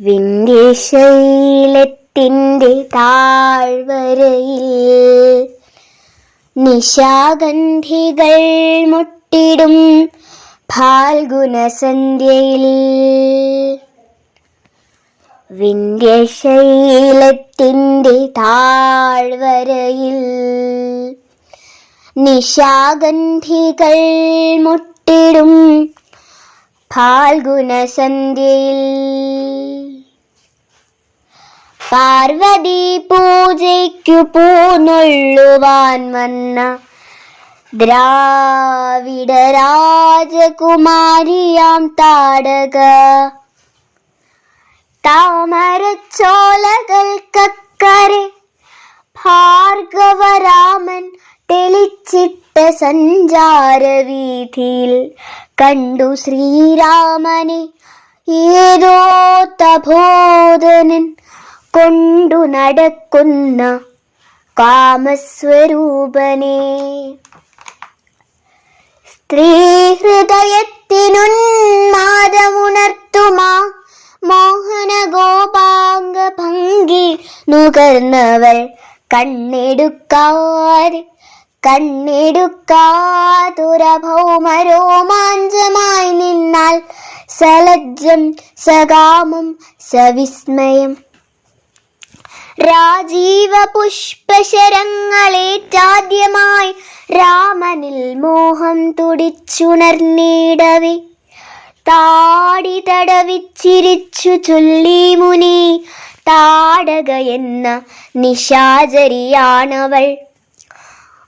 വിന്ധ്യശൈലത്തിന്റെ താഴ്വരയിൽ നിശാഗന്ധികൾ മുട്ടിടും ഫാൽഗുണസന്ധ്യയിൽ വിന്ധ്യശൈലത്തിന്റെ താഴ്വരയിൽ നിശാഗന്ധികൾ മുട്ടിടും ഫാൽഗുന സന്ധ്യയിൽ പാർവതി പൂജയ്ക്കു പൂന്നൊള്ളുവാൻ വന്ന ദ്രാവിഡ രാജകുമാരിയാം താടക. താമരച്ചോലകൾക്കക്കരെ ഭാർഗവരാമൻ തെളിച്ചിട്ട സഞ്ചാരവീഥിയിൽ കണ്ടു ശ്രീരാമനെ. ഏതോ തബോധനൻ കൊണ്ടു നടക്കുന്ന കാമസ്വരൂപനെ. സ്ത്രീ ഹൃദയത്തിനുന്മാദമുണർത്തുമാ മോഹന ഗോപാംഗ ഭംഗി നുകർന്നവൾ കണ്ണെടുക്കാതെ കണ്ണെടുക്കാതുരഭൗമരോമാഞ്ചമായി നിന്നാൽ സലജ്ജം സകാമം സവിസ്മയം. രാജീവ പുഷ്പശരങ്ങളേറ്റാദ്യമായി രാമനിൽ മോഹം തുടിച്ചുണർന്നിടവേ. താടി തടവിച്ചിരിച്ചു ചൊല്ലി മുനി താടക എന്ന നിശാചരിയാണവൾ.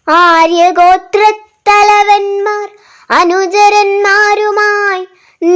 ആര്യഗോത്രത്തലവന്മാർ അനുചരന്മാരുമായി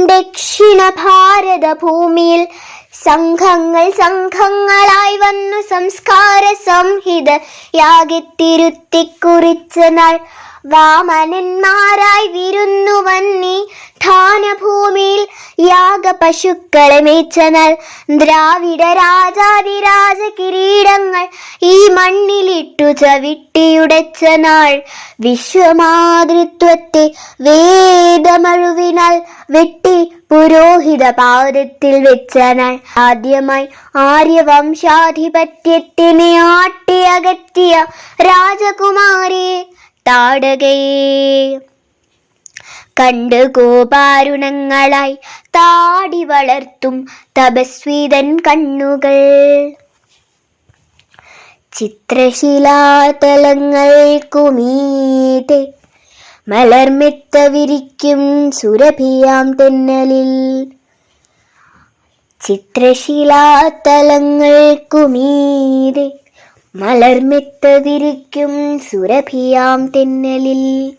ദക്ഷിണ ഭാരത ഭൂമിയിൽ സംഘങ്ങൾ സംഘങ്ങളായി വന്നു സംസ്കാര സംഹിത യാഗത്തിരുത്തിക്കുറിച്ച നാൾ വാമനന്മാരായി വിരുന്നു വന്നി ധാനഭൂമിയിൽ യാഗ പശുക്കളെ മേച്ചനാൽ ദ്രാവിഡ രാജാതിരാജ കിരീടങ്ങൾ ഈ മണ്ണിലിട്ടു ചവിട്ടിയുടച്ച നാൾ. വിശ്വമാതൃത്വത്തെ വേദമഴുവിനാൽ വെട്ടി പുരോഹിത പാദത്തിൽ വെച്ച നാൾ ആദ്യമായി ആര്യവംശാധിപത്യത്തിനെ ആട്ടിയകറ്റിയ രാജകുമാരി താടകയെ കണ്ട് ഗോപാരുണങ്ങളായി താടി വളർത്തും തപസ്വിതൻ കണ്ണുകൾ. ചിത്രശിലാതലങ്ങൾക്കുമീതെ മലർമെത്ത വിരിക്കും സുരഭിയാം തെന്നലിൽ. ചിത്രശിലാതലങ്ങൾക്കുമീതെ മലർമെത്ത വിരിക്കും സുരഭിയാം തെന്നലിൽ.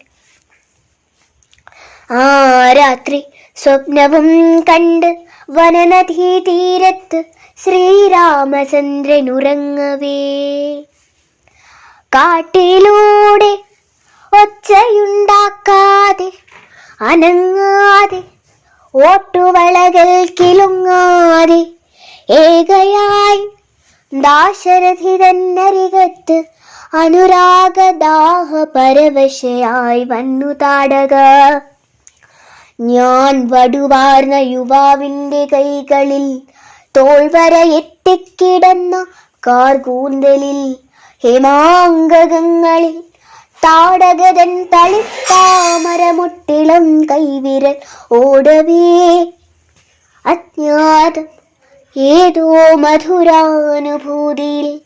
ആ രാത്രി സ്വപ്നവും കണ്ട് വനനദീ തീരത്ത് ശ്രീരാമചന്ദ്രൻ ഉറങ്ങവേ കാട്ടിലൂടെ ഒച്ചയുണ്ടാക്കാതെ അനങ്ങാതെ ഓട്ടുവളകൾ കിലുങ്ങാതെ ഏകയായി ദാശരഥി തന്നരികത്ത് അനുരാഗദാഹ പരവശയായി വന്നു താടക. ഞാൻ വടുവാർന്ന യുവാവിന്റെ കൈകളിൽ തോൾവര എത്തിക്കിടന്ന കാർകൂന്തലിൽ ഹേമാങ്കകങ്ങളിൽ താടകതൻ തളിത്താമരമുട്ടിളം കൈവിരൽ ഓടവേ. അജ്ഞാതം ഏതോ മധുരാനുഭൂതിയിൽ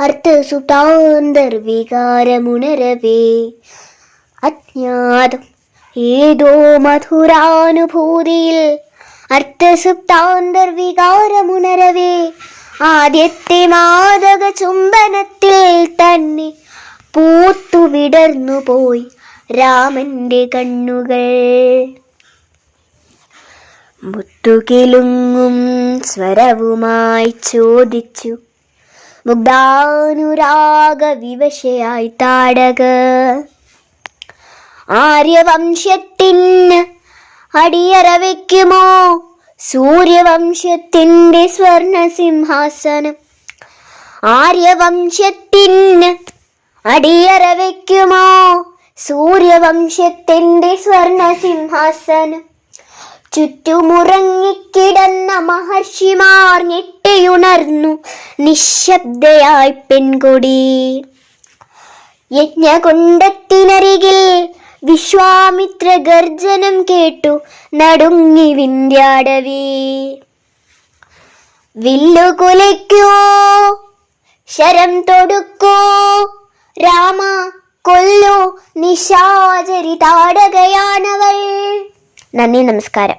അർത്ഥസുതാന്തർവികാരമുണരവേ അജ്ഞാതം ഏതോ മധുരാനുഭൂതിയിൽ അർത്ഥസുപ്താന്തർവികാരമുണരവേ ആദ്യത്തെ മാതക ചുംബനത്തിൽ തന്നെ പൂത്തു വിടർന്നു പോയി രാമന്റെ കണ്ണുകൾ. മുത്തുകിലുങ്ങും സ്വരവുമായി ചോദിച്ചു മുഗ്ധാനുരാഗ വിവശയായി താടക ആര്യവംശത്തിന് അടിയറ വയ്ക്കുമോ സൂര്യവംശത്തിന്റെ സ്വർണ സിംഹാസനം ആര്യവംശത്തിന് അടിയറ വയ്ക്കുമോ സൂര്യവംശത്തിന്റെ സ്വർണ സിംഹാസനം ചുറ്റുമുറങ്ങിക്കിടന്ന മഹർഷിമാർ ഞെട്ടിയുണർന്നു. നിശബ്ദയായി പെൺകൊടി. യജ്ഞകുണ്ടത്തിനരികിൽ വിശ്വാമിത്ര ഗർജനം കേട്ടു നടുങ്ങി വിന്ധ്യാടവി വില്ലുകുലയ്ക്കോ? ശരം തൊടുക്കൂ? രാമ കൊല്ലു നിശാചരി താടകയാണവൾ നന്ദി നമസ്കാരം.